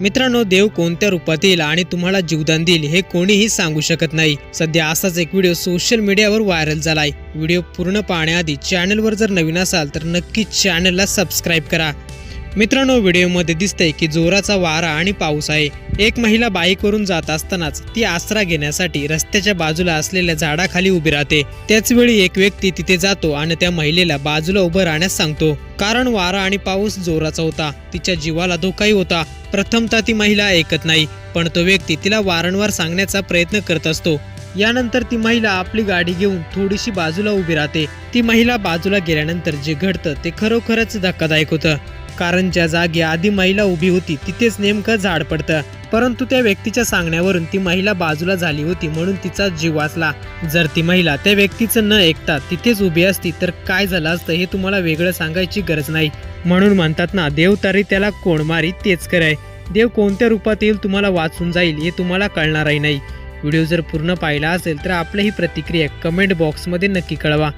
मित्रांनो देव कोणत्या रूपात येईल आणि तुम्हाला जीवदान देईल हे कोणीही सांगू शकत नाही. सध्या असाच एक व्हिडिओ सोशल मीडियावर व्हायरल झालाय. व्हिडिओ पूर्ण पाहण्याआधी चॅनलवर जर नवीन असाल तर नक्की चॅनलला सबस्क्राईब करा. मित्रांनो व्हिडिओमध्ये दिसतंय की जोराचा वारा आणि पाऊस आहे. एक महिला बाईकवरून जात असतानाच ती आसरा घेण्यासाठी रस्त्याच्या बाजूला असलेल्या झाडाखाली उभी राहते. त्याच वेळी एक व्यक्ती तिथे जातो आणि त्या महिलेला बाजूला उभं राहण्यास सांगतो. कारण वारा आणि पाऊस जोराचा होता. तिच्या जीवाला धोकाही होता. प्रथमतः ती महिला ऐकत नाही पण तो व्यक्ती तिला वारंवार सांगण्याचा प्रयत्न करत असतो. यानंतर ती महिला आपली गाडी घेऊन थोडीशी बाजूला उभी राहते. ती महिला बाजूला गेल्यानंतर जे घडतं ते खरोखरच धक्कादायक होतं. कारण ज्या जागी आधी महिला उभी होती तिथेच नेमकं झाड पडतं. परंतु त्या व्यक्तीच्या सांगण्यावरून ती महिला बाजूला झाली होती म्हणून तिचा जीव वाचला. जर ती महिला त्या व्यक्तीचं न ऐकता तिथेच उभी असती तर काय झालं असतं हे तुम्हाला वेगळं सांगायची गरज नाही. म्हणून म्हणतात ना देव तरी त्याला कोण मारी तेच कराय देव कोणत्या रूपात येईल तुम्हाला वाचून जाईल हे तुम्हाला कळणारही नाही. व्हिडिओ जर पूर्ण पाहिला असेल तर आपली ही प्रतिक्रिया कमेंट बॉक्समध्ये नक्की कळवा.